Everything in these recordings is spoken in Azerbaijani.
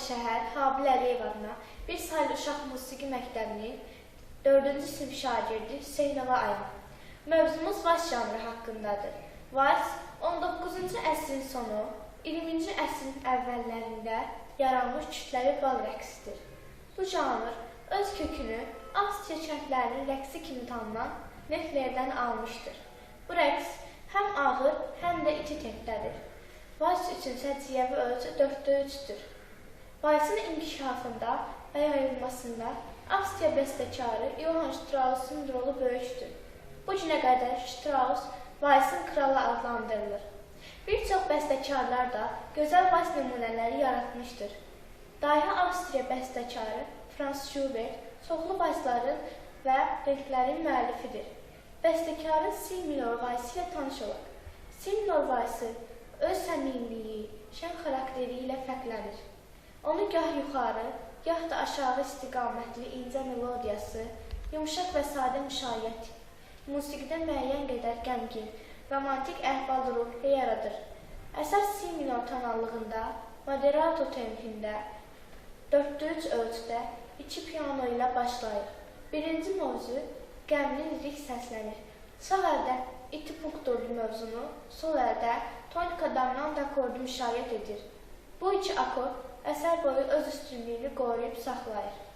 Şəhər Habil Əliyev adına bir saylı uşaq musiqi məktəbinin 4-cü sinif şagirdi Hüseynova Ayan. Mövzumuz vals janrı haqqındadır. Vals 19-cu əsrin sonu, 20-ci əsrin əvvəllərində yaranmış kütləvi bal rəqsidir. Bu janr öz kökünü Avstriya kəndlərinin rəqsi kimi tanınan Neflerdən almışdır. Bu rəqs həm ağır, həm də iki tempdədir. Vals üçün səciyyəvi ölçü 4-də 3-dür. Valsın inkişafında və yayılmasında Avstriya bəstəkarı Johann Strauss'un rolu böyükdür. Bu günə qədər Strauss valsın kralı adlandırılır. Bir çox bəstəkarlar da gözəl vals nümunələri yaratmışdır. Dahi Avstriya bəstəkarı Franz Schubert çoxlu valsların və renklərin müəllifidir. Bəstəkarın si minor valsi ilə tanış olaq. Si minor valsi öz səmimiliyi, şən xarakteri ilə fərqlənir. Onu gah yuxarı, gah da aşağı istiqamətli incə melodiyası, yumşaq və sadə müşayiət, musiqidə müəyyən qədər qəmgin, romantik əhval-ruhiyyə yaradır. Əsas si minor tonallığında, moderato tempində, 4-də 3 ölçüdə iki piano ilə başlayır. Birinci mövzu qəmli lirik səslənir. Sağ əldə iti punkturlu mövzunu, sol əldə tonika dominant akordu müşayiət edir. Bu iki akord əsər boyu öz üstünlüyünü qoruyub saxlayır.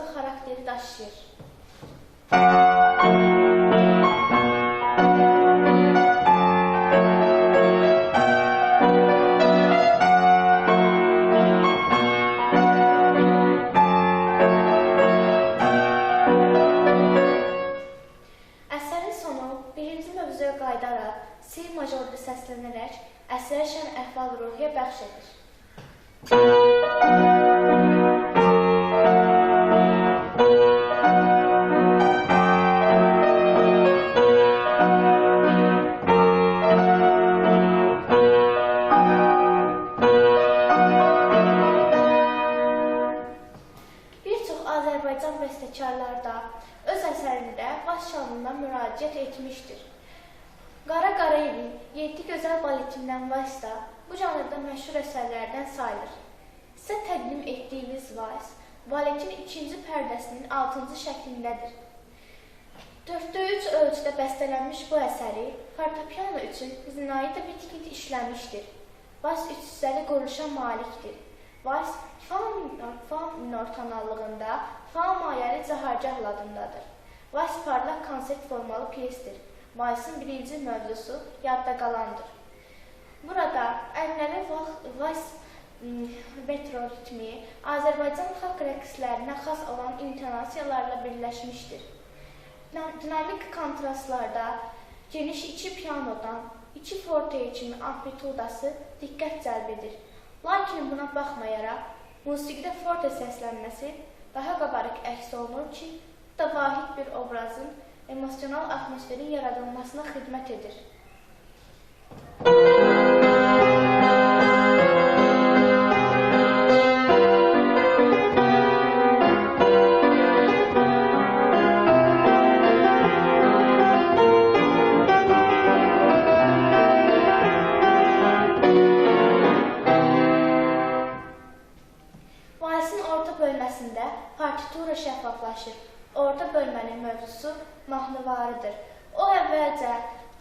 Narazılıq xarakteri daşıyır. Əsərin sonu birinci mövzuya qayıdaraq si majorda səslənərək əsərə şən əhval-ruhiyyə bəxş edir. Bir müraciət etmişdir. Qara Qarayevin 7 gözəl baletindən vals da bu janrda məşhur əsərlərdən sayılır. Sizə təqdim etdiyimiz vals baletin ikinci pərdəsinin 6-cı şəklindədir. 4-də 3 ölçüdə bəstələnmiş bu əsəri fortepiano üçün Zinaida Bitkit işləmişdir. Vals üç hissəli quruluşa malikdir. Vals fa minor, fa minor tonallığında fa mayəli cahargah ladındadır. Vals parlaq konsert formalı pyesdir. Valsın birinci mövzusu yadda qalandır. Burada ənənəvi vals metro ritmi Azərbaycan xalq rəqslərinə xas olan intonasiyalarla birləşmişdir. Dinamik kontrastlarda geniş iki pianodan iki forte kimi amplitudası diqqət cəlb edir. Lakin buna baxmayaraq, musiqidə forte səslənməsi daha qabarıq əks olunur ki, da vahid bir obrazın emosional atmosferin yaradılmasına xidmət edir. Valsin orta bölməsində partitura şəffaflaşır. Orta bölmənin mövzusu mahnıvarıdır. O əvvəlcə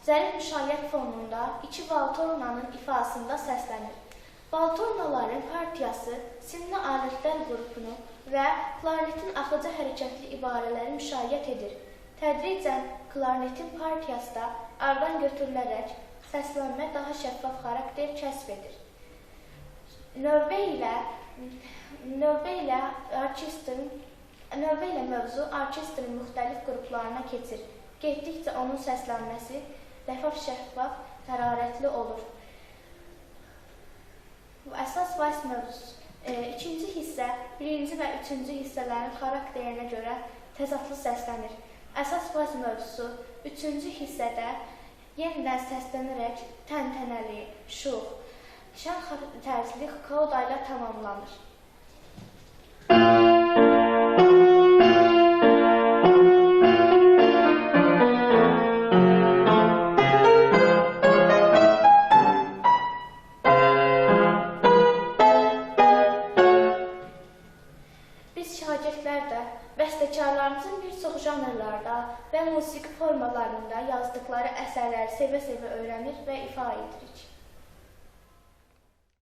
zərif müşayiət fonunda iki valtornanın ifasında səslənir. Valtornaların partiyası simli alətlər qrupunu və klarnetin axıcı hərəkətli ibarələri müşayiət edir. Tədricən klarnetin partiyası da aradan götürülərək səslənmə daha şəffaf xarakter kəsb edir. Növbə ilə növbə ilə orkestrin növbə ilə mövzu orkestrin müxtəlif qruplarına keçir. Getdikcə onun səslənməsi ləfaf şəffaf, hərarətli olur. Bu əsas vals mövzusu. E, ikinci hissə birinci və üçüncü hissələrin xarakterinə görə təzadlı səslənir. Əsas vals mövzusu üçüncü hissədə yenidən səslənərək təntənəli, şux, xar- tərzli koda ilə tamamlanır. Biz bəstəkarlarımızın bir çox janrlarda və musiqi formalarında yazdıkları əsərləri sevə-sevə öyrənir və ifa edirik.